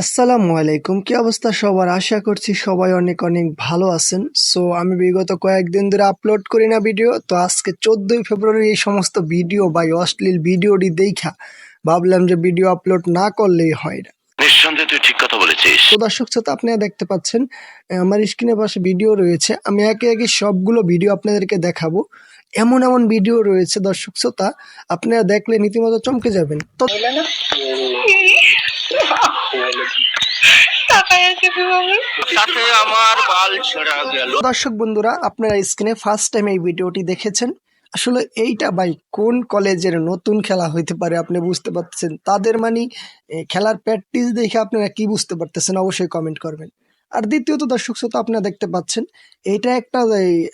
আসসালামু আলাইকুম। কি অবস্থা সবার? আশা করছি সবাই অনেক অনেক ভালো আছেন। সো আমি বিগত কয়েকদিন ধরে আপলোড করি না ভিডিও তো আজকে চোদ্দই ফেব্রুয়ারি এই সমস্ত ভিডিও বা এই অশ্লীল ভিডিওটি দেখা। ভাবলাম যে ভিডিও আপলোড না করলেই হয় না। নিঃসন্দেহে তুই ঠিক কথা বলেছিস। তো দর্শক শ্রোতা আপনারা দেখতে পাচ্ছেন আমার স্ক্রিনের পাশে ভিডিও রয়েছে। আমি একে একে সবগুলো ভিডিও আপনাদেরকে দেখাবো। এমন এমন ভিডিও রয়েছে দর্শক শ্রোতা আপনারা দেখলে নীতিমতো চমকে যাবেন। তো তাতে আমার বাল ছেঁড়া গেল দর্শক বন্ধুরা আপনারা স্ক্রিনে ফার্স্ট টাইম এই ভিডিওটি দেখেছেন। আসলে এইটা ভাই কোন কলেজের নতুন খেলা হইতে পারে আপনি বুঝতে পারতেছেন? তাদের মানে খেলার প্র্যাকটিস দেখে আপনারা কি বুঝতে পারতেছেন অবশ্যই কমেন্ট করবেন। আর দ্বিতীয়ত দর্শক শ্রোতা আপনারা দেখতে পাচ্ছেন এটা একটা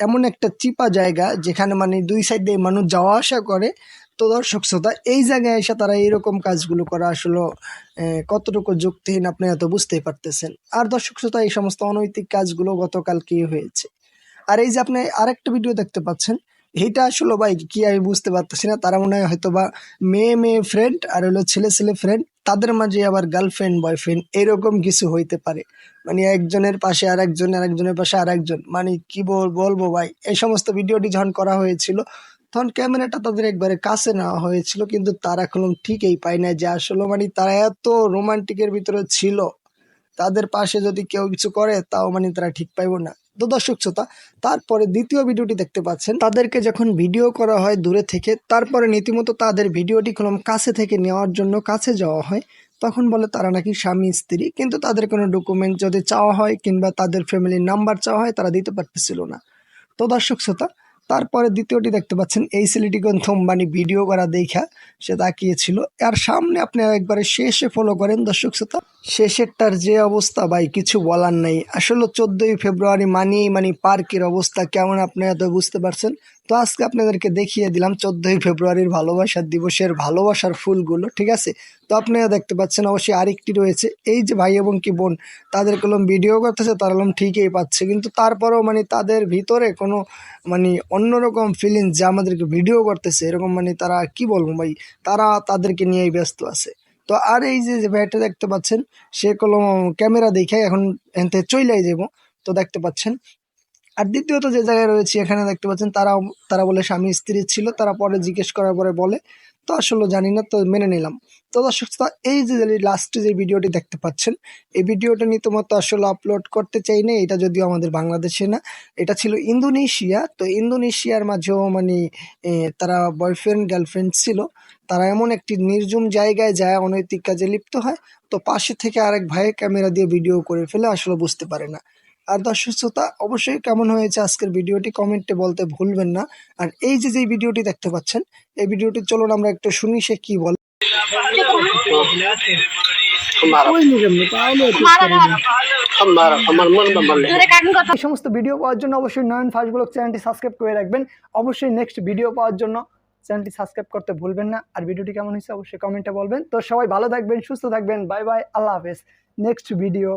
এমন একটা চিপা জায়গা যেখানে মানে দুই সাইড দিয়ে মানুষ যাওয়া আসা করে। তো দর্শক শ্রোতা, এই জায়গায় এসে তারা এইরকম কাজগুলো করা আসলে কতটুকু যুক্তিহীন আপনি এত বুঝতেই পারতেছেন। আর দর্শক শ্রোতা, এই সমস্ত অনৈতিক কাজগুলো গতকালকে হয়েছে? আর এই যে আপনি আরেকটা ভিডিও দেখতে পাচ্ছেন এইটা আসলে ভাই কি আমি বুঝতে পারতেছি না, তারা মনে হয় হয়তো বা মেয়ে মেয়ে ফ্রেন্ড আর হলো ছেলে ছেলে ফ্রেন্ড তাদের মাঝে আবার গার্লফ্রেন্ড বয়ফ্রেন্ড এরকম কিছু হইতে পারে। মানে একজনের পাশে আর একজন আর একজনের পাশে আর একজন মানে কি বলব ভাই, এই সমস্ত ভিডিওটি যখন করা হয়েছিল তখন ক্যামেরাটা তাদের একবারে কাছে নেওয়া হয়েছিল, কিন্তু তারা এখন ঠিকই পায় না যে আসলে মানে তারা এত রোমান্টিকের ভিতরে ছিল। তাদের পাশে যদি কেউ কিছু করে, তাও মানে তারা ঠিক পাইবো না। তো দর্শক শ্রোতা, তারপরে দ্বিতীয় ভিডিওটি দেখতে পাচ্ছেন। তাদেরকে যখন ভিডিও করা হয় দূরে থেকে, তারপরে নীতিমতো তাদের ভিডিওটি কলম কাছে থেকে নেওয়ার জন্য কাছে যাওয়া হয়, তখন বলে তারা নাকি স্বামী, স্ত্রী, কিন্তু তাদের কোনো ডকুমেন্ট যদি চাওয়া হয় কিংবা তাদের ফ্যামিলির নাম্বার চাওয়া হয়, তারা দিতে পারতেছিল না। তো দর্শক শ্রোতা তারপরে দ্বিতীয়টি দেখতে পাচ্ছেন, এই ছেলেটি কিন্তু মানে ভিডিও করা দেখা সে তাকিয়েছিল। আর সামনে আপনি একবারে শেষে ফলো করেন দর্শক শ্রোতা। শেষেরটার যে অবস্থা ভাই, কিছু বলার নাই। আসলে চোদ্দই ফেব্রুয়ারি মানি মানে পার্কের অবস্থা কেমন আপনি তো বুঝতে পারছেন? তো আজকে আপনাদেরকে দেখিয়ে দিলাম চোদ্দই ফেব্রুয়ারির ভালোবাসার দিবসের ভালোবাসার ফুলগুলো, ঠিক আছে? তো আপনারা দেখতে পাচ্ছেন অবশ্যই আরেকটি রয়েছে। এই যে ভাই এবং কি বোন, তাদের কলম ভিডিও করতেছে, তারা কলম ঠিকই পাচ্ছে, কিন্তু তারপরেও মানে তাদের ভিতরে কোনো মানে অন্যরকম ফিলিংস যে আমাদেরকে ভিডিও করতেছে, এরকম মানে তারা কি বলব ভাই? তারা তাদেরকে নিয়েই ব্যস্ত আছে। তো আর এই যে ভাইটা দেখতে পাচ্ছেন, সে কলম ক্যামেরা দেখে এখন এনতে চইলাই যাব তো দেখতে পাচ্ছেন আর দ্বিতীয়ত যে জায়গায় রয়েছে, এখানে দেখতে পাচ্ছেন তারা তারা বলে স্বামী স্ত্রী ছিল, তারা পরে জিজ্ঞেস করার পরে বলে, তো আসলে জানি না, তো মেনে নিলাম। তো দর্শক এই যে লাস্টে যে ভিডিওটি দেখতে পাচ্ছেন, এই ভিডিওটা নিতমতো আসলে আপলোড করতে চাই না এটা যদিও আমাদের বাংলাদেশে না, এটা ছিল ইন্দোনেশিয়া। তো ইন্দোনেশিয়ার মাঝেও মানে তারা বয়ফ্রেন্ড গার্লফ্রেন্ড ছিল। তারা এমন একটি নির্জুম জায়গায় যায়, অনৈতিক কাজে লিপ্ত হয়। তো পাশে থেকে আরেক ভাইয়ের ক্যামেরা দিয়ে ভিডিও করে ফেলে, আসলে বুঝতে পারে না। আর দর্শক শ্রোতা, অবশ্যই কেমন হয়েছে আজকের ভিডিওটি কমেন্টে বলতে ভুলবেন না। আর এই যে যে ভিডিওটি দেখতে পাচ্ছেন, এই ভিডিওটি চলুন আমরা একটু শুনি সে কি বলে। সমস্ত ভিডিও পাওয়ার জন্য অবশ্যই নয়ন ফাস্ট ব্লগ চ্যানেলটি সাবস্ক্রাইব করে রাখবেন। অবশ্যই নেক্সট ভিডিও পাওয়ার জন্য চ্যানেলটি সাবস্ক্রাইব করতে ভুলবেন না। আর ভিডিওটি কেমন হয়েছে অবশ্যই কমেন্টে বলবেন। তো সবাই ভালো থাকবেন, সুস্থ থাকবেন। বাই বাই, আল্লাহ হাফেজ। Next video